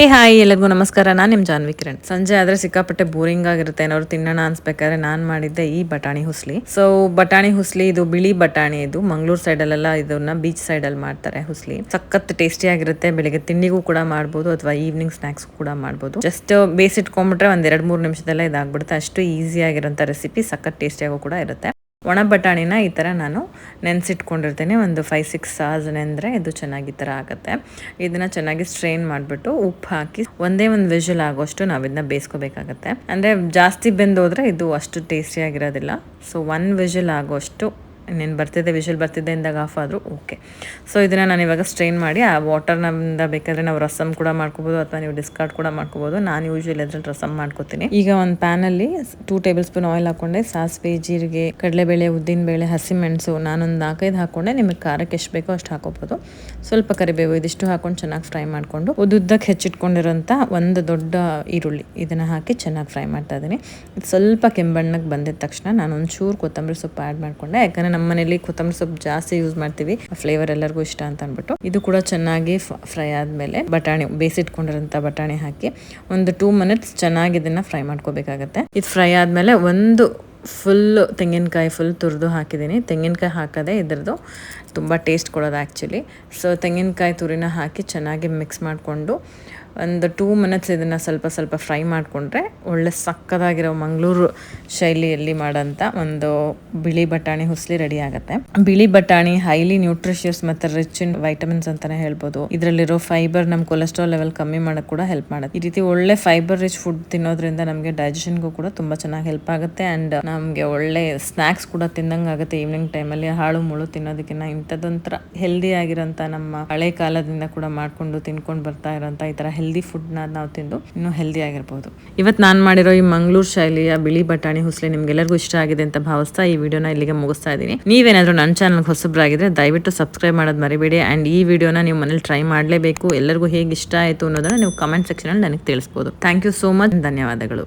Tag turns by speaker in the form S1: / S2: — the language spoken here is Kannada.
S1: ಹೇ ಹಾಯ್ ಎಲ್ಲರಿಗೂ ನಮಸ್ಕಾರ. ನಾನು ನಿಮ್ಮ ಜಾನ್ವಿ ಕಿರಣ್ ಸಂಜೆ ಆದ್ರೆ ಸಿಕ್ಕಾಪಟ್ಟೆ ಬೋರಿಂಗ್ ಆಗಿರುತ್ತೆ. ಏನಾದ್ರು ತಿನ್ನೋಣ ಅನ್ಸ್ಬೇಕಾದ್ರೆ ನಾನು ಮಾಡಿದ್ದೆ ಈ ಬಟಾಣಿ ಹುಸ್ಲಿ. ಸೊ ಬಟಾಣಿ ಹುಸ್ಲಿ, ಇದು ಬಿಳಿ ಬಟಾಣಿ ಇದು. ಮಂಗಳೂರು ಸೈಡಲ್ಲೆಲ್ಲ ಇದನ್ನ ಬೀಚ್ ಸೈಡಲ್ಲಿ ಮಾಡ್ತಾರೆ ಹುಸ್ಲಿ. ಸಖತ್ ಟೇಸ್ಟಿ ಆಗಿರುತ್ತೆ. ಬೆಳಿಗ್ಗೆ ತಿಂಡಿಗೂ ಕೂಡ ಮಾಡ್ಬೋದು, ಅಥವಾ ಈವ್ನಿಂಗ್ ಸ್ನಾಕ್ಸ್ ಕೂಡ ಮಾಡ್ಬೋದು. ಜಸ್ಟ್ ಬೇಸಿಟ್ಕೊಂಡ್ಬಿಟ್ರೆ ಒಂದ್ ಎರಡು ಮೂರು ನಿಮಿಷದಲ್ಲೇ ಇದಾಗ್ಬಿಡುತ್ತೆ. ಅಷ್ಟು ಈಸಿ ಆಗಿರೋಂಥ ರೆಸಿಪಿ ಸಖತ್ ಟೇಸ್ಟಿಯಾಗೂ ಕೂಡ ಇರುತ್ತೆ. ಒಣ ಬಟಾಣಿನ ಈ ಥರ ನಾನು ನೆನೆಸಿಟ್ಕೊಂಡಿರ್ತೇನೆ. ಒಂದು ಫೈವ್ ಸಿಕ್ಸ್ ಅವರ್ಸ್ ನೆಂದರೆ ಇದು ಚೆನ್ನಾಗಿ ಈ ಥರ ಆಗುತ್ತೆ. ಇದನ್ನು ಚೆನ್ನಾಗಿ ಸ್ಟ್ರೈನ್ ಮಾಡಿಬಿಟ್ಟು ಉಪ್ಪು ಹಾಕಿ ಒಂದೇ ಒಂದು ವಿಷಲ್ ಆಗೋಷ್ಟು ನಾವು ಇದನ್ನ ಬೇಯಿಸ್ಕೋಬೇಕಾಗತ್ತೆ. ಅಂದರೆ ಜಾಸ್ತಿ ಬೆಂದೋದ್ರೆ ಇದು ಅಷ್ಟು ಟೇಸ್ಟಿಯಾಗಿರೋದಿಲ್ಲ ಸೊ ಒನ್ ವಿಷಲ್ ಆಗೋಷ್ಟು ಇನ್ನೇನು ಬರ್ತಿದ್ದೆ ವಿಷಲ್ ಬರ್ತಿದ್ದೆ ಇಂದಾಗ ಆಫ್ ಆದರೂ ಓಕೆ ಸೊ ಇದನ್ನು ನಾನು ಇವಾಗ ಸ್ಟ್ರೈನ್ ಮಾಡಿ, ಆ ವಾಟರ್ನಿಂದ ಬೇಕಾದರೆ ನಾವು ರಸಮ್ ಕೂಡ ಮಾಡ್ಕೋಬೋದು ಅಥವಾ ನೀವು ಡಿಸ್ಕಾರ್ಡ್ ಕೂಡ ಮಾಡ್ಕೋಬೋದು. ನಾನು ಯೂಶ್ವಲಿ ಅದ್ರಲ್ಲಿ ರಸಮ್ ಮಾಡ್ಕೋತೀನಿ. ಈಗ ಒಂದು ಪ್ಯಾನಲ್ಲಿ ಟೂ ಟೇಬಲ್ ಸ್ಪೂನ್ ಆಯಿಲ್ ಹಾಕೊಂಡೆ, ಸಾಸಿವೆ, ಜೀರಿಗೆ, ಕಡಲೆಬೇಳೆ, ಉದ್ದಿನಬೇಳೆ, ಹಸಿಮೆಣಸು ನಾನೊಂದು ನಾಲ್ಕೈದು ಹಾಕೊಂಡೆ, ನಿಮಗೆ ಖಾರಕ್ಕೆ ಎಷ್ಟು ಬೇಕೋ ಅಷ್ಟು ಹಾಕೋಬೋದು. ಸ್ವಲ್ಪ ಕರಿಬೇವು ಇದಿಷ್ಟು ಹಾಕೊಂಡು ಚೆನ್ನಾಗಿ ಫ್ರೈ ಮಾಡಿಕೊಂಡು, ಉದ್ದುದ್ದಕ್ಕೆ ಹೆಚ್ಚಿಟ್ಕೊಂಡಿರೋಂಥ ಒಂದು ದೊಡ್ಡ ಈರುಳ್ಳಿ ಇದನ್ನು ಹಾಕಿ ಚೆನ್ನಾಗಿ ಫ್ರೈ ಮಾಡ್ತಾ ಇದ್ದೀನಿ. ಇದು ಸ್ವಲ್ಪ ಕೆಂಬಣ್ಣಕ್ಕೆ ಬಂದಿದ ತಕ್ಷಣ ನಾನು ಒಂಚೂರು ಕೊತ್ತಂಬರಿ ಸೊಪ್ಪು ಆ್ಯಡ್ ಮಾಡಿಕೊಂಡೆ, ಯಾಕಂದರೆ ನಮ್ಮ ಮನೇಲಿ ಕೊತ್ತಂಬರಿ ಸೊಪ್ಪು ಜಾಸ್ತಿ ಯೂಸ್ ಮಾಡ್ತೀವಿ. ಫ್ಲೇವರ್ ಎಲ್ಲರಿಗೂ ಇಷ್ಟ ಅಂತ ಅಂದ್ಬಿಟ್ಟು ಇದು ಕೂಡ ಚೆನ್ನಾಗಿ ಫ್ರೈ ಆದಮೇಲೆ ಬಟಾಣಿ ಬೇಯಿಸಿಟ್ಕೊಂಡಿರೋಂಥ ಬಟಾಣಿ ಹಾಕಿ ಒಂದು ಟೂ ಮಿನಿಟ್ಸ್ ಚೆನ್ನಾಗಿ ಇದನ್ನು ಫ್ರೈ ಮಾಡ್ಕೋಬೇಕಾಗತ್ತೆ. ಇದು ಫ್ರೈ ಆದಮೇಲೆ ಒಂದು ಫುಲ್ಲು ತೆಂಗಿನಕಾಯಿ ಫುಲ್ ತುರಿದು ಹಾಕಿದ್ದೀನಿ. ತೆಂಗಿನಕಾಯಿ ಹಾಕೋದೇ ಇದ್ರದ್ದು ತುಂಬ ಟೇಸ್ಟ್ ಕೊಡೋದು ಆ್ಯಕ್ಚುಲಿ ಸೊ ತೆಂಗಿನಕಾಯಿ ತುರಿನ ಹಾಕಿ ಚೆನ್ನಾಗಿ ಮಿಕ್ಸ್ ಮಾಡಿಕೊಂಡು ಒಂದು ಟೂ ಮಿನಿಟ್ಸ್ ಇದನ್ನು ಸ್ವಲ್ಪ ಸ್ವಲ್ಪ ಫ್ರೈ ಮಾಡಿಕೊಂಡ್ರೆ ಒಳ್ಳೆ ಸಕ್ಕದಾಗಿರೋ ಮಂಗಳೂರು ಶೈಲಿಯಲ್ಲಿ ಮಾಡೋಂಥ ಒಂದು ಬಿಳಿ ಬಟಾಣಿ ಹುಸ್ಲಿ ರೆಡಿ ಆಗುತ್ತೆ. ಬಿಳಿ ಬಟಾಣಿ ಹೈಲಿ ನ್ಯೂಟ್ರಿಷಿಯಸ್ ಮತ್ತು ರಿಚ್ ಇನ್ ವೈಟಮಿನ್ಸ್ ಅಂತಾನೆ ಹೇಳ್ಬೋದು. ಇದರಲ್ಲಿರೋ ಫೈಬರ್ ನಮ್ಮ ಕೊಲೆಸ್ಟ್ರಾಲ್ ಲೆವೆಲ್ ಕಮ್ಮಿ ಮಾಡೋಕ್ಕೆ ಕೂಡ ಹೆಲ್ಪ್ ಮಾಡುತ್ತೆ. ಈ ರೀತಿ ಒಳ್ಳೆ ಫೈಬರ್ ರಿಚ್ ಫುಡ್ ತಿನ್ನೋದ್ರಿಂದ ನಮಗೆ ಡೈಜೆಷನ್ಗೂ ಕೂಡ ತುಂಬ ಚೆನ್ನಾಗಿ ಹೆಲ್ಪ್ ಆಗುತ್ತೆ ಆ್ಯಂಡ್ ನಮಗೆ ಒಳ್ಳೆ ಸ್ನ್ಯಾಕ್ಸ್ ಕೂಡ ತಿಂದಂಗೆ ಆಗುತ್ತೆ ಈವ್ನಿಂಗ್ ಟೈಮಲ್ಲಿ ಹಾಳು ಮುಳು ತಿನ್ನೋದಕ್ಕಿಂತ ಇಂಥದ್ದೊಂಥರ ಹೆಲ್ದಿ ಆಗಿರೋಂಥ ನಮ್ಮ ಹಳೆ ಕಾಲದಿಂದ ಕೂಡ ಮಾಡಿಕೊಂಡು ತಿನ್ಕೊಂಡು ಬರ್ತಾ ಇರೋಂಥ ಈ ಥರ ಹೆಲ್ದಿ ಫುಡ್ನ ನಾವು ತಿಂದು ಇನ್ನೂ ಹೆಲ್ದಿ ಆಗಿರ್ಬೋದು. ಇವತ್ತು ನಾನು ಮಾಡಿರೋ ಈ ಮಂಗಳೂರು ಶೈಲಿಯ ಬಿಳಿ ಬಟಾಣಿ ಹುಸ್ಲಿ ನಿಮ್ಗೆಲ್ಲರಿಗೂ ಇಷ್ಟ ಆಗಿದೆ ಅಂತ ಭಾವಿಸ್ತಾ ಈ ವಿಡಿಯೋನ ಇಲ್ಲಿಗೆ ಮುಗಿಸ್ತಾ ಇದ್ದೀನಿ. ನೀವೇನಾದರೂ ನನ್ನ ಚಾನಲ್ಗೆ ಹೊಸಬ್ರಾಗಿದ್ರೆ ದಯವಿಟ್ಟು ಸಬ್ಸ್ಕ್ರೈಬ್ ಮಾಡೋದು ಮರಿಬೇಡಿ ಆ್ಯಂಡ್ ಈ ವಿಡಿಯೋನ ನೀವು ಮನೇಲಿ ಟ್ರೈ ಮಾಡಲೇಬೇಕು. ಎಲ್ಲರಿಗೂ ಹೇಗೆ ಇಷ್ಟ ಆಯಿತು ಅನ್ನೋದನ್ನ ನೀವು ಕಮೆಂಟ್ ಸೆಕ್ಷನಲ್ಲಿ ನನಗೆ ತಿಳಿಸ್ಬೋದು. ಥ್ಯಾಂಕ್ ಯು ಸೋ ಮಚ್ ಧನ್ಯವಾದಗಳು.